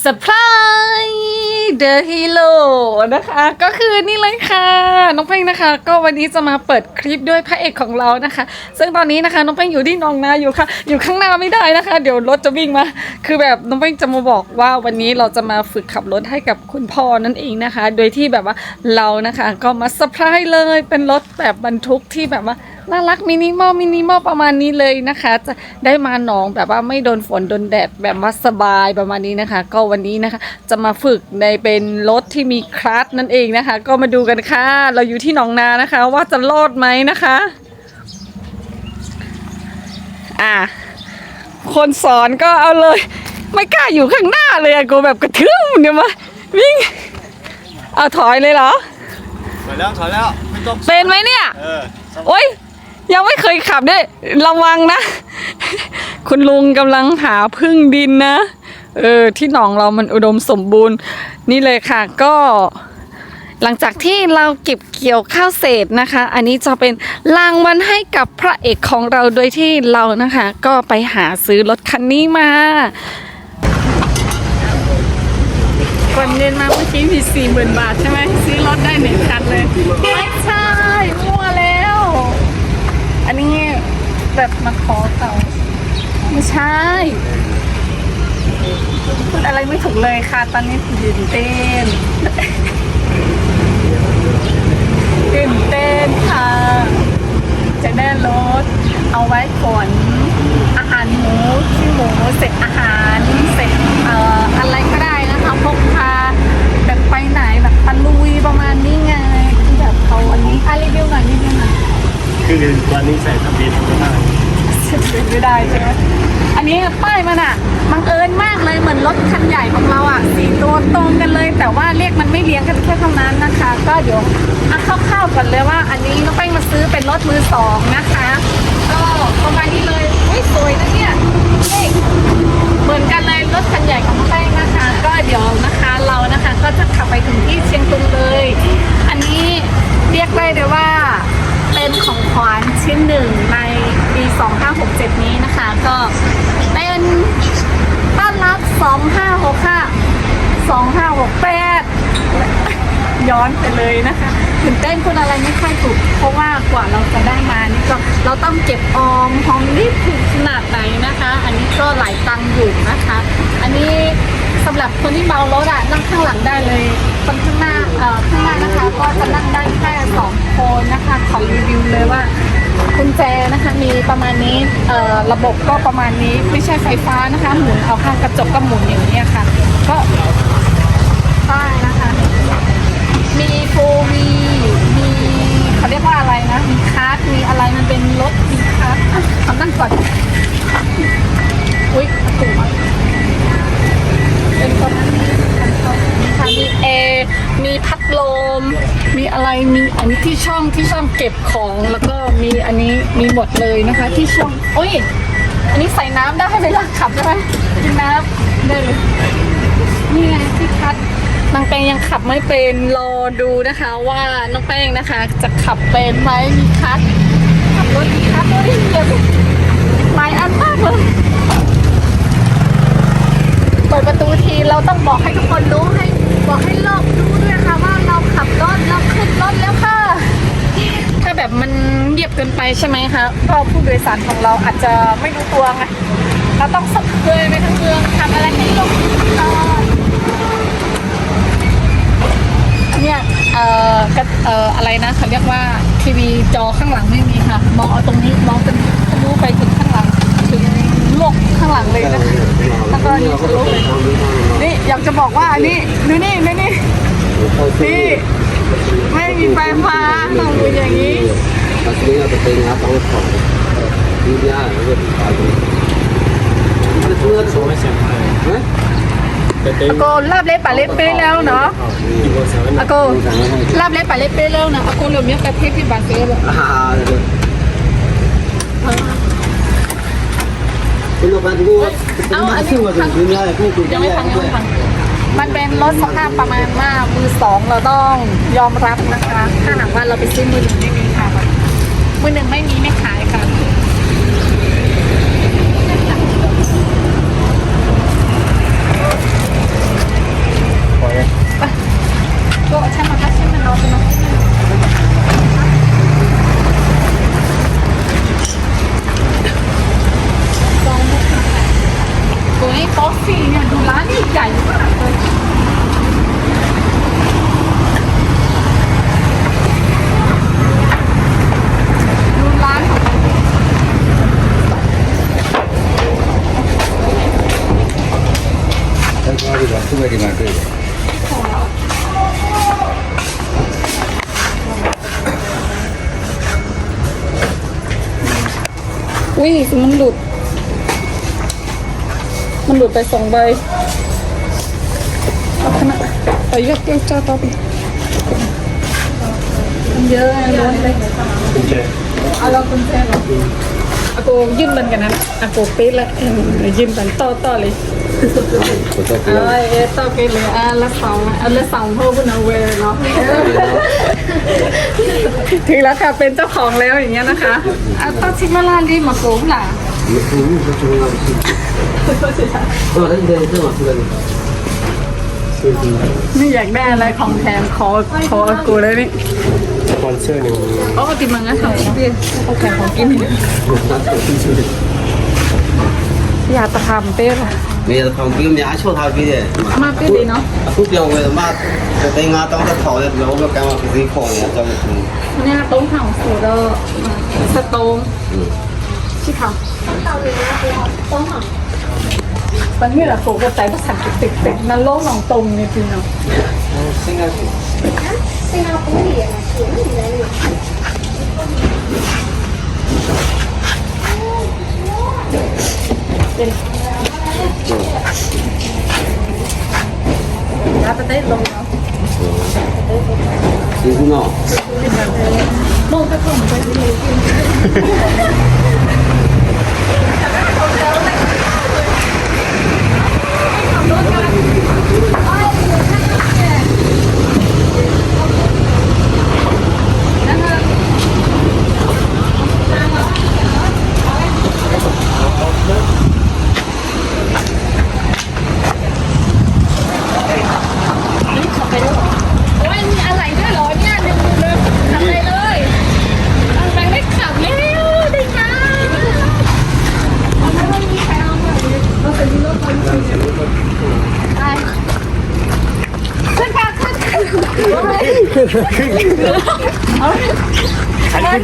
เซอร์ไพรส์เดอะฮีโร่นะคะ ก็คือนี่เลยค่ะ น้องเป้งนะคะ ก็วันนี้จะมาเปิดคลิปด้วยพระเอกของเรานะคะ ซึ่งตอนนี้นะคะ น้องเป้งอยู่ที่นองนาอยู่ค่ะ อยู่ข้างหน้าไม่ได้นะคะ เดี๋ยวรถจะวิ่งมา คือแบบน้องเป้งจะมาบอกว่าวันนี้เราจะมาฝึกขับรถให้กับคุณพ่อนั่นเองนะคะ โดยที่แบบว่าเรานะคะ ก็มาเซอร์ไพรส์เลยเป็นรถแบบบรรทุกที่แบบว่า น่ารักมินิมอลมินิมอลประมาณนี้เลยนะคะ จะได้มาหนองแบบว่าไม่โดนฝนโดนแดดแบบว่าสบายประมาณนี้นะคะ ก็วันนี้นะคะ จะมาฝึกในเป็นรถที่มีคลัตช์นั่นเองนะคะ ก็มาดูกันค่ะ เราอยู่ที่หนองนานะคะ ว่าจะรอดไหมนะคะ อะคนสอนก็เอาเลย ไม่กล้าอยู่ข้างหน้าเลยอะกูแบบกระทึมเดี๋ยวมาวิ่งเอาถอยเลยเหรอถอยแล้วถอยแล้วไม่ต้องเป็นไหมเนี่ย เออ โอ๊ย ยังไม่เคยขับด้วยระวังนะ คุณลุงกำลังหาพึ่งดินนะ เออ ที่หนองเรามันอุดมสมบูรณ์ นี่เลยค่ะก็ หลังจากที่เราเก็บเกี่ยวข้าวเศษนะคะ อันนี้จะเป็นรางวัลให้กับพระเอกของเราโดยที่เรานะคะ ก็ไปหาซื้อรถคันนี้มาก่อนเดินมาเมื่อกี้มีสี่หมื่นบาทใช่ไหมซื้อรถได้หนึ่งคันเลย ไม่ใช่มั่วแล้ว อันนี้แบบมาขอเขาไม่ใช่ พูดอะไรไม่ถูกเลยค่ะ ตอนนี้ตื่นเต้นตื่นเต้นค่ะ จะได้รถเอาไว้ขนอาหารหมูขี้หมูเสร็จอาหารเสร็จเอ่ออะไรก็ได้นะคะพกพาแบบไปไหนแบบตะลุยประมาณนี้ไงที่แบบเขาอันนี้อะรีวิวหน่อยรีวิวหน่อย คือวันนี้ใส่ทะเบียนไม่ได้ไม่ได้ใช่ไหมอันนี้ป้ายมันอะบังเอิญมากเลยเหมือนรถคันใหญ่ของเราอะสี่ตัวตรงกันเลย แต่ว่าเลขมันไม่เลี้ยงกันแค่เท่านั้นนะคะ ก็เดี๋ยวเอาคร่าวๆก่อนเลยว่า อันนี้น้องแป้งมาซื้อเป็นรถมือสองนะคะ ก็ประมาณนี้เลยเฮ้ยสวยนะเนี่ยนี่เหมือนกันเลยรถคันใหญ่ของน้องแป้งนะคะ ก็เดี๋ยวนะคะเรานะคะก็จะขับไปถึงที่เชียงตุงเลย อันนี้เรียกได้เลยว่า เป็นของขวัญชิ้นหนึ่งในปี 2567 นี้นะคะ ก็เป็นต้อนรับ 2565 2568 ย้อนไปเลยนะคะตื่นเต้นคนอะไรไม่ค่อยถูก เพราะว่ากว่าเราจะได้มานี่ก็เราต้องเก็บออมหอมรีบถึงขนาดไหนนะคะ อันนี้ก็หลายตังค์อยู่นะคะ อันนี้ สำหรับคนที่เมารถอะนั่งข้างหลังได้เลยคนข้างหน้าเอ่อข้างหน้านะคะ ก็จะนั่งได้แค่สองคนนะคะขอรีวิวเลยว่ากุญแจนะคะมีประมาณนี้เอ่อระบบก็ประมาณนี้ไม่ใช่ไฟฟ้านะคะ หมุนเอาข้างกระจกก็หมุนอย่างนี้ยค่ะ ก็ใช่นะคะ มีฟู ที่ช่องที่ช่องเก็บของแล้วก็มีอันนี้มีหมดเลยนะคะ ที่ช่องโอ้ยอันนี้ใส่น้ำได้เวลาขับใช่ไหมกินน้ำได้เลยนี่ไงที่คัดน้องแป้งยังขับไม่เป็นรอดูนะคะว่าน้องแป้งนะคะ จะขับเป็นไหมมีคัดขับรถมีคัดด้วยเยอะหลายอันมากเลยเปิดประตูทีเราต้องบอกให้ทุกคนรู้ให้บอกให้โลกรู้ด้วยค่ะว่าเราขับรถเราขึ้นรถแล้วค่ะ ถ้า แบบมันเงียบเกินไปใช่ไหมคะก็ผู้โดยสารของเราอาจจะไม่รู้ตัวไงเราต้องสับเลยไปทั้งเมืองทำอะไรให้ลงก่อนเนี่ยเอ่อกระเอ่ออะไรนะเขาเรียกว่าทีวีจอข้างหลังไม่มีค่ะ มองเอาตรงนี้มองเป็นทะลุไปถึงข้างหลังถึงโลกข้างหลังเลยนะคะแล้วก็นี่ทะลุเลยนี่อยากจะบอกว่านี่ดูนี่ดูนี่นี่ ไม่มีไฟฟ้าต้องดูอย่างนี้ Aslinya tetenya tahu kok. Iya, itu tahu. Ada semua โชว์ให้เสร็จเลย Hah? แต่เต็มอาโกลาบเล็บปลาเล็บเป้แล้วเนาะที่บนเสาอาโกลาบเล็บปลาเล็บเป้แล้วเนาะอาโกเหลือเมียกระเทศที่บาเซ่แบบ Ah, itu. Kalau kan gua, Au, kita ada masih masih tang- dunia itu tu ยังไม่ dia. ฟังยังไมันเป็นรถสภาพประมาณว่ามือสองเราต้องยอมรับนะคะ ถ้าหากว่าเราไปซื้อมือหนึ่งไม่มีค่ะมือหนึ่งไม่มีไม่ขายค่ะ อุ้ยมันหลุด มันหลุดไปสองใบเอาขนาดไปยกยกจ้าต่อไปมันเยอะไงล้นเลยกุญแจเอาเราคุณแซ่เหรออากูยื่นบันกันนะอากูปิดละเออยื่นบันต่อต่อเลย คนต้องเปเออต่อไปเลยอะละสองอะละสองเพิ่มเป็นเอาเวเนาะถึงแล้วค่ะ เป็นเจ้าของแล้วอย่างเงี้ยนะคะอะต้องชิมมาลานดีมาโกงล่ะไม่รู้ไม่รู้ว่าเออแล้วเดินขึ้นมาเพื่อนซื้อที่ไม่อยากได้อะไรของแถมขอขออากูเลยนี่สปอนเซอร์หนึ่งโอ้ติมังงั้นของพี่เขาแข่งของกินนัดตัวที่สุดอยากจะทำเต้ป่ะมีแต่ของกินอย่าต้ดีเนาะ bây giờ phòng kia nhà chỗ thao kia mà cái gì nó. À, phút đầu mà cái tay nga tông cái thỏi nó cái cái gì khổ nhà trong cái nhà tông thẳng sửa đó sa tông chứ thẳng tông thẳng bạn biết là cổ cái tay có sẵn cái tịch tịch nó lỗ lòng tông này thì nào. Singapore Singapore thì là kiểu gì đấy Thank you. 要不待。啊。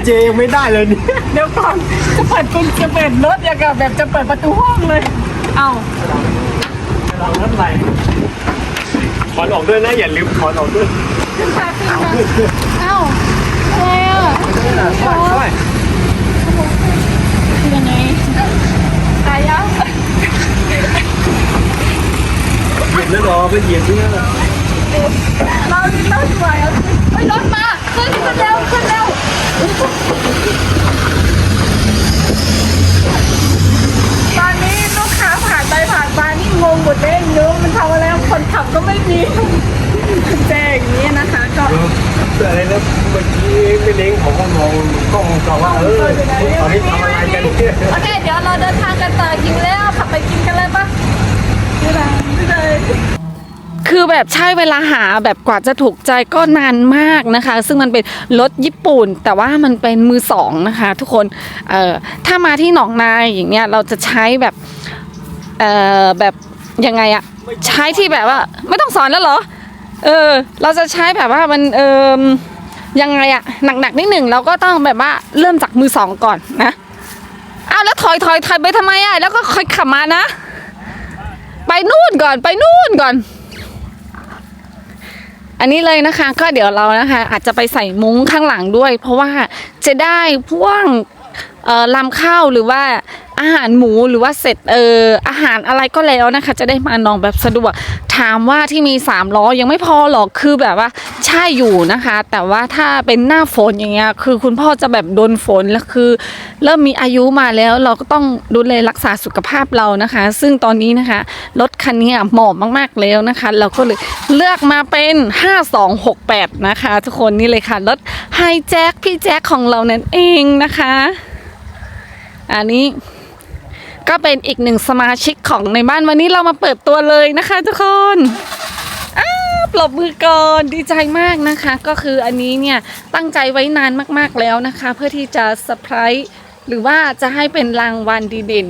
ขันกุญแจยังไม่ได้เลยเนี่ยเดี๋ยวก่อนจะเปิดกุญจะเปิดรถอย่างกับแบบจะเปิดประตูห้องเลย เอาเราเท่าไหร่ถอนออกด้วยนะอย่าลืมถอนออกด้วยขึ้นค่ะขึ้นค่ะเอ้าอะไรอะช่วยช่วยคือยังไงตายยังเหยียบแล้วรอไปเหยียบที่นั่นเราดิเราสวยเอาสิเฮ้ยรถมา ขึ้นขึ้นเร็วขึ้นเร็ว ตอนนี้ลูกค้าผ่านไปผ่านมานี่งงหมดเลยเยอะมันทำอะไรคนขับก็ไม่มีแจ้งอย่างนี้นะคะ ก็อะไรนะเมื่อกี้ไม่เล้งผมก็มองกล้องจอว่าเออตอนนี้ทำอะไรกันเนี่ยโอเคเดี๋ยวเราเดินทางกันต่อหิวแล้วขับไปกินกันเลยปะไม่ได้ไม่ได้ คือแบบใช้เวลาหาแบบกว่าจะถูกใจก็นานมากนะคะ ซึ่งมันเป็นรถญี่ปุ่น แต่ว่ามันเป็นมือสองนะคะ ทุกคนเอ่อถ้ามาที่หนองนายอย่างเงี้ยเราจะใช้แบบเอ่อแบบยังไงอะใช้ที่แบบว่าไม่ต้องสอนแล้วเหรอเออเราจะใช้แบบว่ามันเออยังไงอะหนักๆนิดหนึ่งเราก็ต้องแบบว่าเริ่มจากมือสองก่อนนะอ้าวแล้วถอยถอยถอยไปทำไมอะแล้วก็ค่อยขับมานะ ไปนู่นก่อนไปนู่นก่อน อันนี้เลยนะคะก็เดี๋ยวเรานะคะ อาจจะไปใส่มุ้งข้างหลังด้วย เพราะว่าจะได้พ่วงลำข้าวหรือว่า อาหารหมูหรือว่าเสร็จเอออาหารอะไรก็แล้วนะคะ จะได้มานองแบบสะดวก ถามว่าที่มีสามล้อยังไม่พอหรอกคือแบบว่าใช่อยู่นะคะ แต่ว่าถ้าเป็นหน้าฝนอย่างเงี้ยคือคุณพ่อจะแบบโดนฝนแล้วคือ เริ่มมีอายุมาแล้วเราก็ต้องดูแลรักษาสุขภาพเรานะคะ ซึ่งตอนนี้นะคะรถคันนี้เหมาะมากๆแล้วนะคะ เราก็เลยเลือกมาเป็น 5268 นะคะ ทุกคนนี่เลยค่ะรถไฮแจ็คพี่แจ็คของเรานั่นเองนะคะ อันนี้ ก็เป็นอีกหนึ่งสมาชิกของในบ้านวันนี้เรามาเปิดตัวเลยนะคะ ทุกคนปรบมือก่อนดีใจมากนะคะ ก็คืออันนี้เนี่ยตั้งใจไว้นานมากๆแล้วนะคะ เพื่อที่จะเซอร์ไพรส์หรือว่าจะให้เป็นรางวัลดีเด่น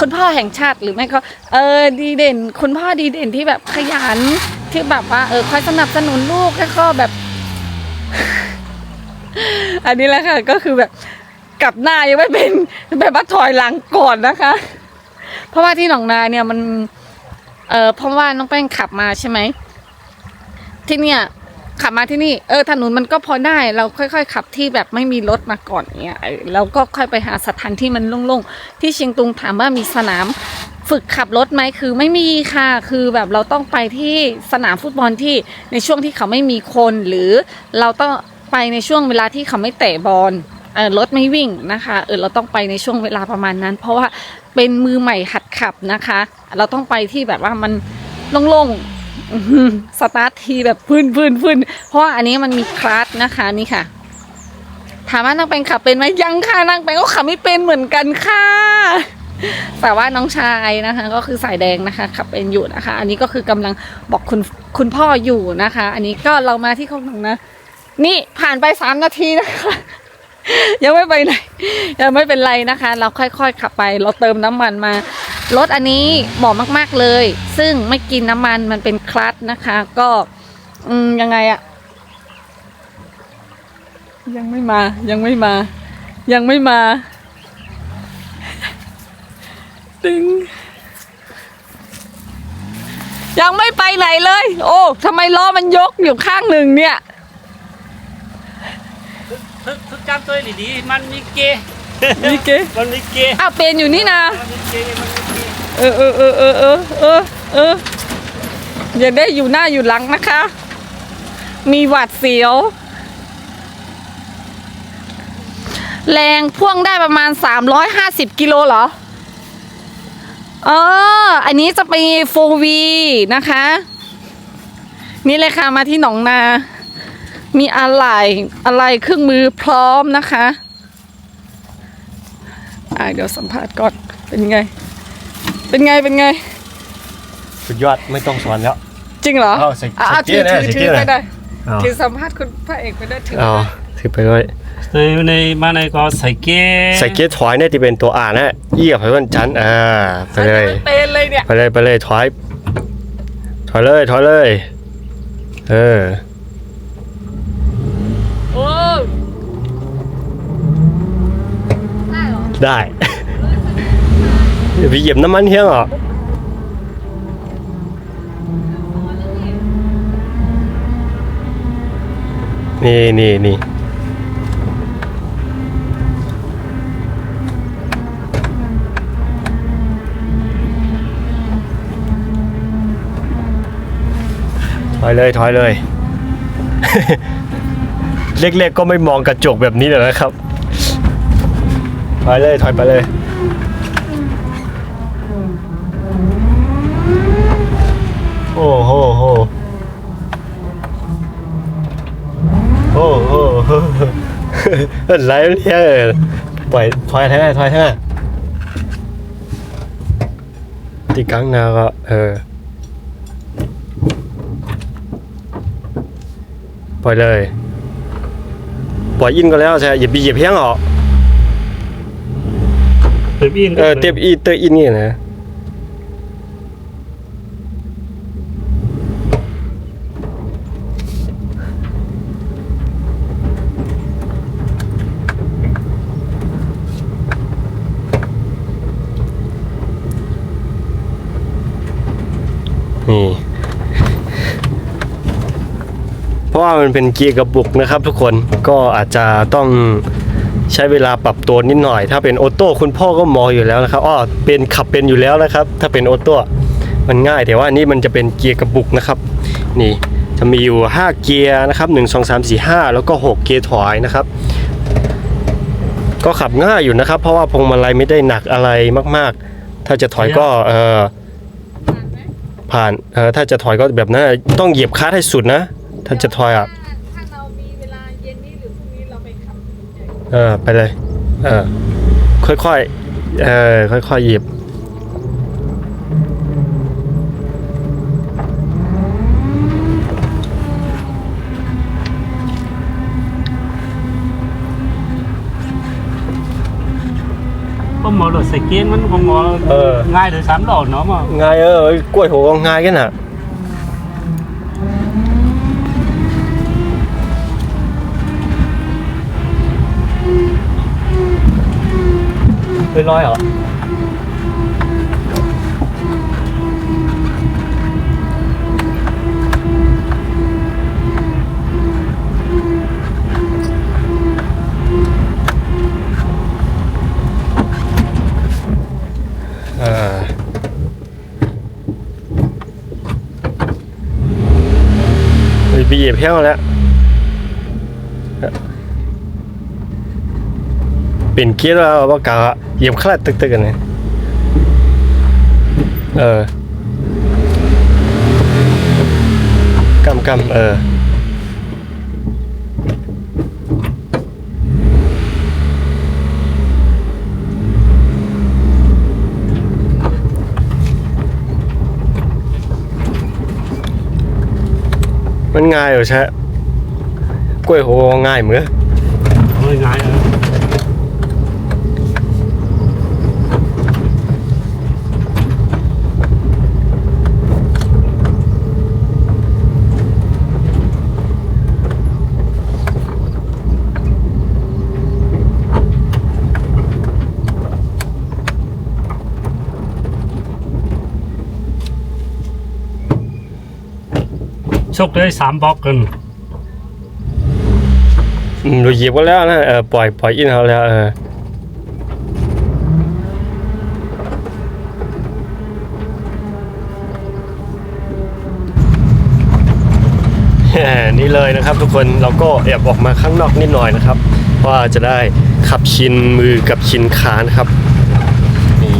คุณพ่อแห่งชาติหรือไม่ก็เออดีเด่น คุณพ่อดีเด่นที่แบบขยันที่แบบว่าเออคอยสนับสนุนลูกแล้วก็แบบ อันนี้แหละค่ะก็คือแบบ กลับหน้ายังไม่เป็นแบบว่าถอยหลังก่อนนะคะ เพราะว่าที่หนองนาเนี่ยมัน เออเพราะว่าน้องแป้งขับมาใช่ไหมที่เนี่ยขับมาที่นี่เออถนนมันก็พอได้เราค่อยๆขับที่แบบไม่มีรถมาก่อนเนี่ยเออแล้วก็ค่อยไปหาสถานที่มันโล่งๆที่เชียงตุงถามว่ามีสนามฝึกขับรถไหมคือไม่มีค่ะ คือแบบเราต้องไปที่สนามฟุตบอลที่ในช่วงที่เขาไม่มีคน หรือเราต้องไปในช่วงเวลาที่เขาไม่เตะบอล รถไม่วิ่งนะคะเออเราต้องไปในช่วงเวลาประมาณนั้น เพราะว่าเป็นมือใหม่หัดขับนะคะ เราต้องไปที่แบบว่ามันโล่งๆสตาร์ททีแบบพื้นพื้นพื้นเพราะว่าอันนี้มันมีคลาสนะคะนี่ค่ะ ถามว่านางเป็นขับเป็นไหมยังค่ะนางเป็นก็ขับไม่เป็นเหมือนกันค่ะแต่ว่าน้องชายนะคะ ก็คือสายแดงนะคะขับเป็นอยู่นะคะ อันนี้ก็คือกำลังบอกคุณคุณพ่ออยู่นะคะ อันนี้ก็เรามาที่คลองหนองนะ นี่ผ่านไปสามนาทีนะคะ ยังไม่ไปไหนยังไม่เป็นไรนะคะ เราค่อยๆขับไป เราเติมน้ำมันมารถอันนี้เหมาะมาก ๆเลย ซึ่งไม่กินน้ำมันมันเป็นคลัตนะคะ ก็อืมยังไงอะยังไม่มายังไม่มา ยังไม่มาตึงยังไม่ไปไหนเลย โอ้ทำไมล้อมันยกอยู่ข้างหนึ่งเนี่ย thức thức chăm tôi thì đi man mi kê นี่เก๋ man mi kê อ้าวเป็นอยู่นี่นะ man mi kê man mi kê เออเออเออเออเออเออเอออย่าได้อยู่หน้าอยู่หลังนะคะ มีหวัดเสียว แรงพ่วงได้ประมาณ 350 กิโลเหรอ เออ อันนี้จะเป็นโฟวีนะคะ นี่เลยค่ะมาที่หนองนา มีอะไรอะไรเครื่องมือพร้อมนะคะอ่าเดี๋ยวสัมภาษณ์ก่อนเป็นไง เป็นไงเป็นไง สุดยอดไม่ต้องสอนแล้ว จริงเหรอเอาใส่อะใส่อะเกีถืยอร์นะถือใส่ถืเกีอยร์ไปนะได้เอาถือสัมภาษณ์คุณพระเอกไปได้ถือเอาถือไปด้วย tôi này man này có sải kê ใส่เกียร์ถอยเนี่ยที่เป็นตัวอ่านนะเยี่ยบไปวันจันทร์อ่าไปเลยไม่เป็นเลยเนี่ย ไปเลยไปเลยถอยถอยเลยถอยเลย เออโอ้ ได้ไปเหยียบน้ำมันเฮี้ยงเหรอนี่นี่นี่ถอยเลยถอยเลย เล็กๆก็ไม่มองกระจกแบบนี้เลยนะครับ ถอยเลยถอยไปเลย โอ้โหโหโอ้โหโหอะไรเนี่ยปล่อยถอยแท้ถอยแท้ตีกังนาก็เออปล่อยเลย ปล่อยอินก็แล้วใช่อย่าไปเหยียบเพียงหรอก tôi in เออเต็มอีเตอร์อินนี่นะนี่เพราะว่ามันเป็นเกียร์กระบุกนะครับทุกคนก็อาจจะต้อง ใช้เวลาปรับตัวนิดหน่อย ถ้าเป็นออโต้คุณพ่อก็มองอยู่แล้วนะครับอ้อเป็นขับเป็นอยู่แล้วนะครับ ถ้าเป็นออโต้มันง่ายแต่ว่านี่มันจะเป็นเกียร์กระบุกนะครับ นี่จะมีอยู่ 5 เกียร์นะครับ 1 2 3 4 5 แล้วก็ 6 เกียร์ถอยนะครับ ก็ขับง่ายอยู่นะครับ เพราะว่าพวงมาลัยไม่ได้หนักอะไรมาก ๆ ถ้าจะถอยก็เออผ่านเออถ้าจะถอยก็แบบนั้นต้องเหยียบคลัตช์ให้สุดนะ ถ้าจะถอยอะ เออไปเลย เออ ค่อยๆ เออ ค่อยๆ หยิบ có หมอรถใส่เกียร์มันของหมอเออง่ายเลยสามดอกเนาะหมอง่ายเออกล้วยหัวก็ง่ายกันน่ะ เป็นรอยเหรออ่าเฮ้ยไปเหยียบแห้วแล้ว เป็นเกียร์แล้วว่ากาเหยียบคลาดตึกๆกันเลยเออกำกำเออมันง่ายเหรอใช่กล้วยโหง่ายเหมือน เออง่ายเออ ชกได้สามบล็อกกันอืมเราเหยียบกันแล้วนะเออปล่อยปล่อยอินเขาแล้วเออนี่เลยนะครับทุกคนเราก็แอบออกมาข้างนอกนิดหน่อยนะครับ ว่าจะได้ขับชินมือกับชินขานะครับนี่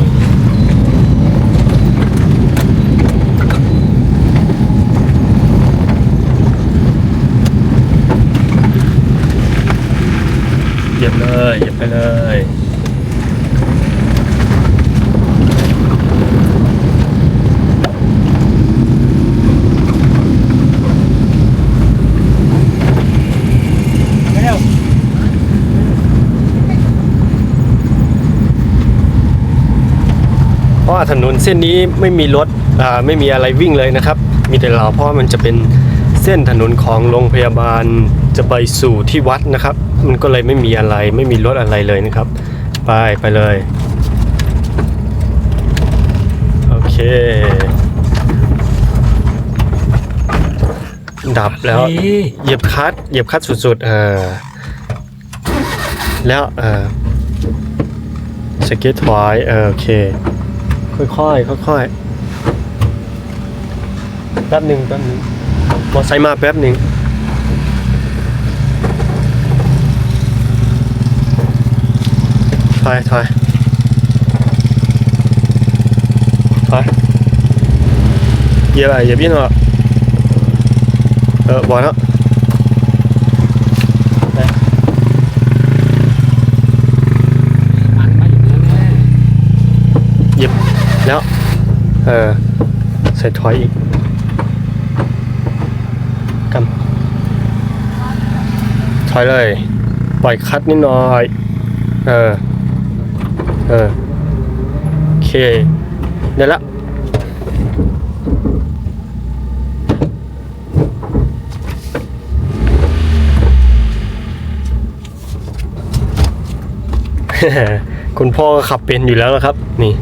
เห ยียบเลยเหยียบไปเลยเพราะว่าถนนเส้นนี้ไม่มีรถอ่าไม่มีอะไรวิ่งเลยนะครับ มีแต่เราเพราะว่ามันจะเป็น เส้นถนนของโรงพยาบาลจะไปสู่ที่วัดนะครับ มันก็เลยไม่มีอะไรไม่มีรถอะไรเลยนะครับ ไปไปเลย โอเค ดับแล้ว เหยียบคัดเหยียบคัดสุดๆ เออ แล้ว เออสเก็ตถอยเออโอเค ค่อยๆค่อยๆแป๊บหนึ่งแป๊บหนึ่ง มอไซค์มาแป๊บหนึ่งถอยถอยถอยเหยียบอะไรเหยียบยี่หนอเออบอกแล้วไปมันาอยู่นั่นแน่เหยียบแล้ว เออใส่ถอยอีกำ ถอยเลย ปล่อยคัดนิดหน่อย เออ เออ โอเค ได้ละคุณพ่อก็ขับเป็นอยู่แล้วนะครับ นี่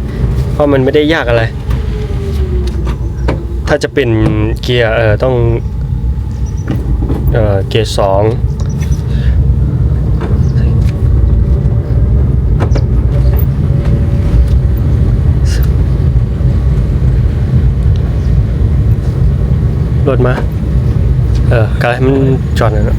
เพราะมันไม่ได้ยากอะไร ถ้าจะเป็นเกียร์เออต้องเออเกียร์สอง รถมา เออกายมันจอดหนะ